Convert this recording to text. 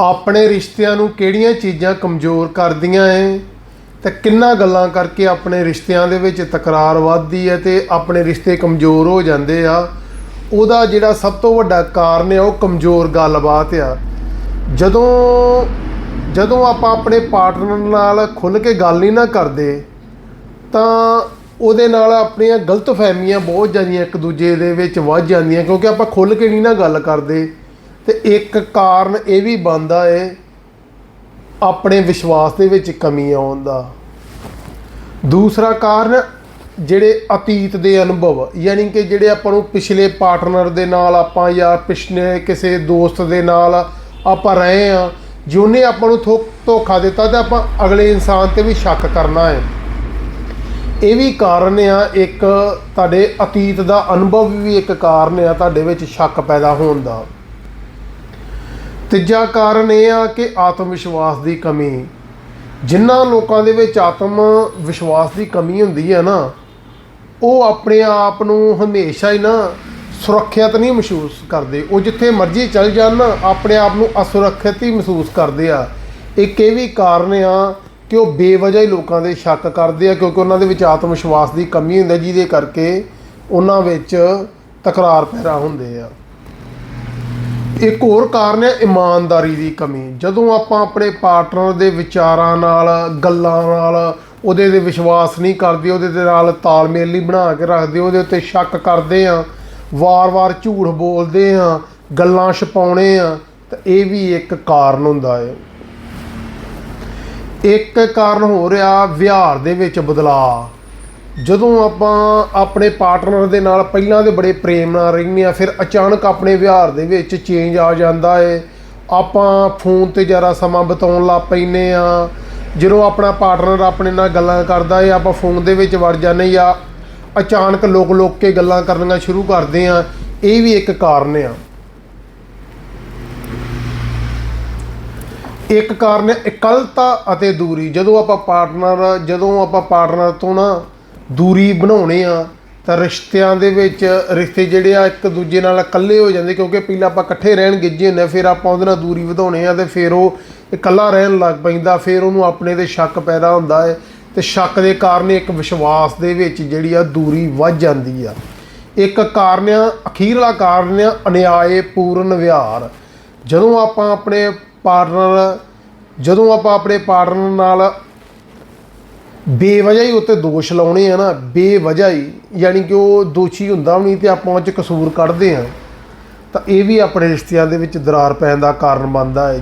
ਆਪਣੇ ਰਿਸ਼ਤਿਆਂ ਨੂੰ ਕਿਹੜੀਆਂ ਚੀਜ਼ਾਂ ਕਮਜ਼ੋਰ ਕਰਦੀਆਂ ਐ? ਤੇ ਕਿੰਨਾ ਗੱਲਾਂ ਕਰਕੇ ਆਪਣੇ ਰਿਸ਼ਤਿਆਂ ਦੇ ਵਿੱਚ ਤਕਰਾਰ ਵੱਧਦੀ ਹੈ ਤੇ ਆਪਣੇ ਰਿਸ਼ਤੇ ਕਮਜ਼ੋਰ ਹੋ ਜਾਂਦੇ ਆ? ਉਹਦਾ ਜਿਹੜਾ ਸਭ ਤੋਂ ਵੱਡਾ ਕਾਰਨ ਹੈ ਉਹ ਕਮਜ਼ੋਰ ਗੱਲਬਾਤ ਆ। ਜਦੋਂ ਜਦੋਂ ਆਪਾਂ ਆਪਣੇ ਪਾਰਟਨਰ ਨਾਲ ਖੁੱਲ ਕੇ ਗੱਲ ਨਹੀਂ ਨਾ ਕਰਦੇ, ਤਾਂ ਉਹਦੇ ਨਾਲ ਆਪਣੀਆਂ ਗਲਤ ਫਹਿਮੀਆਂ ਬਹੁਤ ਜ਼ਿਆਦੀਆਂ ਇੱਕ ਦੂਜੇ ਦੇ ਵਿੱਚ ਵੱਧ ਜਾਂਦੀਆਂ, ਕਿਉਂਕਿ ਆਪਾਂ ਖੁੱਲ ਕੇ ਨਹੀਂ ਨਾ ਗੱਲ ਕਰਦੇ। ਤੇ ਇੱਕ ਕਾਰਨ ਇਹ ਵੀ ਬਣਦਾ ਏ, ਆਪਣੇ ਵਿਸ਼ਵਾਸ ਦੇ ਵਿੱਚ ਕਮੀ ਆਉਣ ਦਾ। ਦੂਸਰਾ ਕਾਰਨ ਜਿਹੜੇ ਅਤੀਤ ਦੇ ਅਨੁਭਵ, ਯਾਨੀ ਕਿ ਜਿਹੜੇ ਆਪਾਂ ਨੂੰ ਪਿਛਲੇ ਪਾਰਟਨਰ ਦੇ ਨਾਲ ਆਪਾਂ ਜਾਂ ਪਿਛਲੇ ਕਿਸੇ ਦੋਸਤ ਦੇ ਨਾਲ ਆਪਾਂ ਰਹੇ ਆ ਜਿਹਨੇ ਆਪਾਂ ਨੂੰ ਥੋ- ਧੋਖਾ ਦਿੱਤਾ ਤਾਂ ਆਪਾਂ ਅਗਲੇ ਇਨਸਾਨ ਤੇ ਵੀ ਸ਼ੱਕ ਕਰਨਾ ਹੈ। ਇਹ ਵੀ ਕਾਰਨ ਆ, ਇੱਕ ਤੁਹਾਡੇ ਅਤੀਤ ਦਾ ਅਨੁਭਵ ਵੀ ਇੱਕ ਕਾਰਨ ਆ, ਤੁਹਾਡੇ ਵਿੱਚ ਸ਼ੱਕ ਪੈਦਾ ਹੋਣ ਦਾ। ਤੀਜਾ ਕਾਰਨ ਇਹ ਆ ਕਿ ਆਤਮ ਵਿਸ਼ਵਾਸ ਦੀ ਕਮੀ। ਜਿਨ੍ਹਾਂ ਲੋਕਾਂ ਦੇ ਵਿੱਚ ਆਤਮ ਵਿਸ਼ਵਾਸ ਦੀ ਕਮੀ ਹੁੰਦੀ ਹੈ ਨਾ, ਉਹ ਆਪਣੇ ਆਪ ਨੂੰ ਹਮੇਸ਼ਾ ਹੀ ਨਾ ਸੁਰੱਖਿਅਤ ਨਹੀਂ ਮਹਿਸੂਸ ਕਰਦੇ। ਉਹ ਜਿੱਥੇ ਮਰਜ਼ੀ ਚੱਲ ਜਾਣ ਨਾ, ਆਪਣੇ ਆਪ ਨੂੰ ਅਸੁਰੱਖਿਅਤ ਹੀ ਮਹਿਸੂਸ ਕਰਦੇ ਆ। ਇੱਕ ਇਹ ਵੀ ਕਾਰਨ ਆ ਕਿ ਉਹ ਬੇਵਜ੍ਹਾ ਹੀ ਲੋਕਾਂ ਦੇ ਸ਼ੱਕ ਕਰਦੇ ਆ, ਕਿਉਂਕਿ ਉਹਨਾਂ ਦੇ ਵਿੱਚ ਆਤਮ ਵਿਸ਼ਵਾਸ ਦੀ ਕਮੀ ਹੁੰਦੀ ਜਿਹਦੇ ਕਰਕੇ ਉਹਨਾਂ ਵਿੱਚ ਤਕਰਾਰ ਪੈਦਾ ਹੁੰਦੇ ਆ। ਇੱਕ ਹੋਰ ਕਾਰਨ ਹੈ ਇਮਾਨਦਾਰੀ ਦੀ ਕਮੀ। ਜਦੋਂ ਆਪਾਂ ਆਪਣੇ ਪਾਰਟਨਰ ਦੇ ਵਿਚਾਰਾਂ ਨਾਲ, ਗੱਲਾਂ ਨਾਲ ਉਹਦੇ ਤੇ ਵਿਸ਼ਵਾਸ ਨਹੀਂ ਕਰਦੇ, ਉਹਦੇ ਦੇ ਨਾਲ ਤਾਲਮੇਲ ਨਹੀਂ ਬਣਾ ਕੇ ਰੱਖਦੇ, ਉਹਦੇ ਉੱਤੇ ਸ਼ੱਕ ਕਰਦੇ ਆ ਵਾਰ-ਵਾਰ ਝੂਠ ਬੋਲਦੇ ਆ ਗੱਲਾਂ ਛਪਾਉਣੇ ਆ ਤਾਂ ਇਹ ਵੀ ਇੱਕ ਕਾਰਨ ਹੁੰਦਾ ਹੈ। ਇੱਕ ਕਾਰਨ ਹੋ ਰਿਹਾ ਵਿਹਾਰ ਦੇ ਵਿੱਚ ਬਦਲਾਅ। ਜਦੋਂ ਆਪਾਂ ਆਪਣੇ ਪਾਰਟਨਰ ਦੇ ਨਾਲ ਪਹਿਲਾਂ ਦੇ ਬੜੇ ਪ੍ਰੇਮ ਨਾਲ ਰਹਿੰਦੇ ਆ ਫਿਰ ਅਚਾਨਕ ਆਪਣੇ ਵਿਹਾਰ ਦੇ ਵਿੱਚ ਚੇਂਜ ਆ ਜਾਂਦਾ ਏ। ਆਪਾਂ ਫੋਨ ਤੇ ਜ਼ਿਆਦਾ ਸਮਾਂ ਬਿਤਾਉਣ ਲੱਗ ਪੈਂਦੇ ਆ ਜਦੋਂ ਆਪਣਾ ਪਾਰਟਨਰ ਆਪਣੇ ਨਾਲ ਗੱਲਾਂ ਕਰਦਾ ਏ, ਆਪਾਂ ਫੋਨ ਦੇ ਵਿੱਚ ਵੜ ਜਾਂਦੇ ਜਾਂ ਅਚਾਨਕ ਲੋਕ ਲੋਕ ਕੇ ਗੱਲਾਂ ਕਰਨੀਆਂ ਸ਼ੁਰੂ ਕਰਦੇ ਆ ਇਹ ਵੀ ਇੱਕ ਕਾਰਨ ਆ। ਇੱਕ ਕਾਰਨ ਹੈ ਇਕੱਲਤਾ ਅਤੇ ਦੂਰੀ। ਜਦੋਂ ਆਪਾਂ ਪਾਰਟਨਰ, ਜਦੋਂ ਆਪਾਂ ਪਾਰਟਨਰ ਤੋਂ ਨਾ ਦੂਰੀ ਬਣਾਉਣੇ ਆ ਤਾਂ ਰਿਸ਼ਤਿਆਂ ਦੇ ਵਿੱਚ ਰਿਸ਼ਤੇ ਜਿਹੜੇ ਆ ਇੱਕ ਦੂਜੇ ਨਾਲ ਇਕੱਲੇ ਹੋ ਜਾਂਦੇ ਕਿਉਂਕਿ ਪਹਿਲਾਂ ਆਪਾਂ ਇਕੱਠੇ ਰਹਿਣ ਗਿੱਜੇ ਹੁੰਦੇ ਆ, ਫਿਰ ਆਪਾਂ ਉਹਦੇ ਨਾਲ ਦੂਰੀ ਵਧਾਉਣੇ ਆ ਤੇ ਫਿਰ ਉਹ ਇਕੱਲਾ ਰਹਿਣ ਲੱਗ ਪੈਂਦਾ ਫਿਰ ਉਹਨੂੰ ਆਪਣੇ ਤੇ ਸ਼ੱਕ ਪੈਦਾ ਹੁੰਦਾ ਹੈ ਤੇ ਸ਼ੱਕ ਦੇ ਕਾਰਨ ਇੱਕ ਵਿਸ਼ਵਾਸ ਦੇ ਵਿੱਚ ਜਿਹੜੀ ਆ ਦੂਰੀ ਵੱਧ ਜਾਂਦੀ ਆ। ਇੱਕ ਕਾਰਨ ਆ ਅਖੀਰਲਾ ਕਾਰਨ ਆ ਅਨਿਆਏ ਪੂਰਨ ਵਿਹਾਰ। ਜਦੋਂ ਆਪਾਂ ਆਪਣੇ ਪਾਰਟਨਰ ਜਦੋਂ ਆਪਾਂ ਆਪਣੇ ਪਾਰਟਨਰ ਨਾਲ ਬੇਵਜ੍ਹਾ ਹੀ ਉੱਤੇ ਦੋਸ਼ ਲਾਉਣੇ ਆ ਨਾ ਬੇਵਜ੍ਹਾ ਹੀ ਯਾਨੀ ਕਿ ਉਹ ਦੋਸ਼ੀ ਹੁੰਦਾ ਵੀ ਨਹੀਂ ਤੇ ਆਪਾਂ ਉਹ 'ਚ ਕਸੂਰ ਕੱਢਦੇ ਆ। ਤਾਂ ਇਹ ਵੀ ਆਪਣੇ ਰਿਸ਼ਤਿਆਂ ਦੇ ਵਿੱਚ ਦਰਾਰ ਪੈਣ ਦਾ ਕਾਰਨ ਬਣਦਾ ਹੈ।